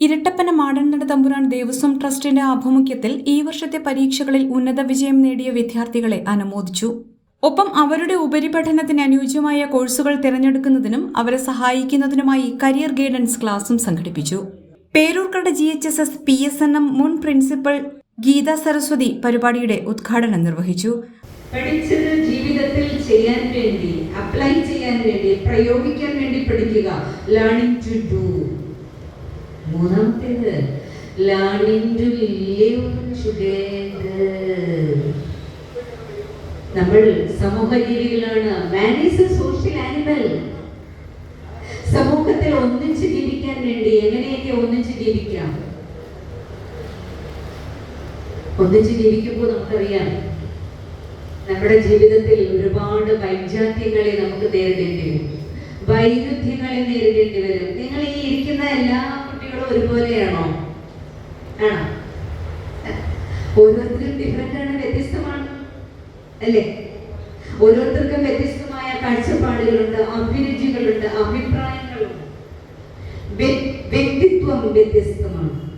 ഇരട്ടപ്പന മാടന്നട തമ്പുരാൻ ദേവസ്വം ട്രസ്റ്റിന്റെ ആഭിമുഖ്യത്തിൽ ഈ വർഷത്തെ പരീക്ഷകളിൽ ഉന്നത വിജയം നേടിയ വിദ്യാർത്ഥികളെ അനുമോദിച്ചു. ഒപ്പം അവരുടെ ഉപരിപഠനത്തിന് അനുയോജ്യമായ കോഴ്സുകൾ തിരഞ്ഞെടുക്കുന്നതിനും അവരെ സഹായിക്കുന്നതിനുമായി കരിയർ ഗൈഡൻസ് ക്ലാസും സംഘടിപ്പിച്ചു. Peroorkada G H S S P S N M മുൻ പ്രിൻസിപ്പൽ ഗീത സരസ്വതി പരിപാടിയുടെ ഉദ്ഘാടനം നിർവഹിച്ചു. പഠിച്ചത് ജീവിതത്തിൽ ചെയ്യാൻ വേണ്ടി അപ്ലൈ ചെയ്യാൻ വേണ്ടി പ്രയോഗിക്കാൻ വേണ്ടി പഠിക്കുക. ലേണിംഗ് ടു ഡു മൂന്നാമത്തേത് ലേണിംഗ് ടു നമ്മൾ സമൂഹ ജീവികളാണ് man is a social animal സമൂഹത്തിൽ ഒന്നിച്ച് ജീവിക്കാൻ വേണ്ടി എങ്ങനെയൊക്കെ ഒന്നിച്ച് ജീവിക്കാം? ഒന്നിച്ച് ജീവിക്കുമ്പോൾ നമുക്കറിയാം നമ്മുടെ ജീവിതത്തിൽ ഒരുപാട് വൈജാത്യങ്ങളെ നമുക്ക് നേരിടേണ്ടി വരും. വൈരുദ്ധ്യങ്ങളെ നേരിടേണ്ടി വരും. നിങ്ങൾ ഈ ഇരിക്കുന്ന എല്ലാ കുട്ടികളും ഒരുപോലെയാണോ? ആണോ? ഓരോരുത്തരും ഡിഫറെന്റ് ആണ് വ്യത്യസ്തമാണ് അല്ലേ? ഓരോരുത്തർക്കും വ്യത്യസ്തമായ കാഴ്ചപ്പാടുകളുണ്ട് അഭിരുചികളുണ്ട് അഭിപ്രായങ്ങളുണ്ട്. വ്യ- വ്യക്തിത്വം വ്യത്യസ്തമാണ്.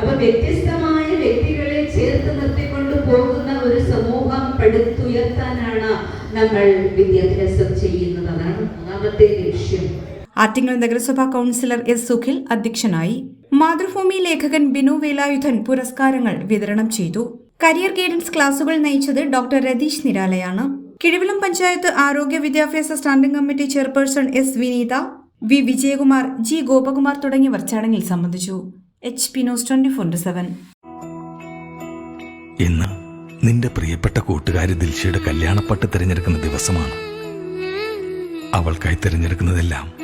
അപ്പൊ വ്യത്യസ്തമായ വ്യക്തികളെ ചേർത്ത് നിർത്തിക്കൊണ്ട് പോകുന്ന ഒരു സമൂഹം പടുത്തുയർത്താനാണ് നമ്മൾ വിദ്യാഭ്യാസം ചെയ്യുന്നത്. അതാണ് മൂന്നാമത്തെ ലക്ഷ്യം. ആറ്റിങ്ങൽ നഗരസഭാ കൗൺസിലർ എസ് സുഖിൽ അധ്യക്ഷനായി. മാതൃഭൂമി ലേഖകൻ ബിനു വേലായുധൻ പുരസ്കാരങ്ങൾ വിതരണം ചെയ്തു. കരിയർ ഗൈഡൻസ് ക്ലാസുകൾ നയിച്ചത് ഡോക്ടർ രതീഷ് നിരാലയാണ്. കിഴിവിലം പഞ്ചായത്ത് ആരോഗ്യ വിദ്യാഭ്യാസ standing committee chairperson S Vineetha V Vijayakumar G Gopakumar തുടങ്ങിയവർ ചടങ്ങിൽ സംബന്ധിച്ചു. H P news twenty four seven. ഇന്ന് നിന്റെ പ്രിയപ്പെട്ട കൂട്ടുകാരി ദിൽഷയുടെ കല്യാണപ്പട്ട് തിരഞ്ഞെടുക്കുന്ന ദിവസമാണ്. അവൾക്കായി തിരഞ്ഞെടുക്കുന്നതെല്ലാം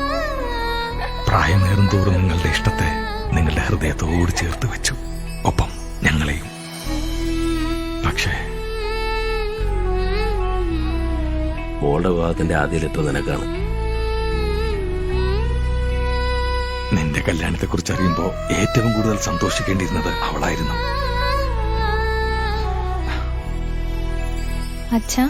പ്രായമേറും തോറും നിങ്ങളുടെ ഇഷ്ടത്തെ നിങ്ങളുടെ ഹൃദയത്തോട് ചേർത്ത് വെച്ചു. ഒപ്പം ഞങ്ങളെയും. പക്ഷേ മോളുടെ വിവാഹത്തിന്റെ ആദ്യലെത്തോ നിനക്കാണ്? നിന്റെ കല്യാണത്തെ കുറിച്ച് അറിയുമ്പോ ഏറ്റവും കൂടുതൽ സന്തോഷിക്കേണ്ടിയിരുന്നത് അവളായിരുന്നു. അച്ഛാ.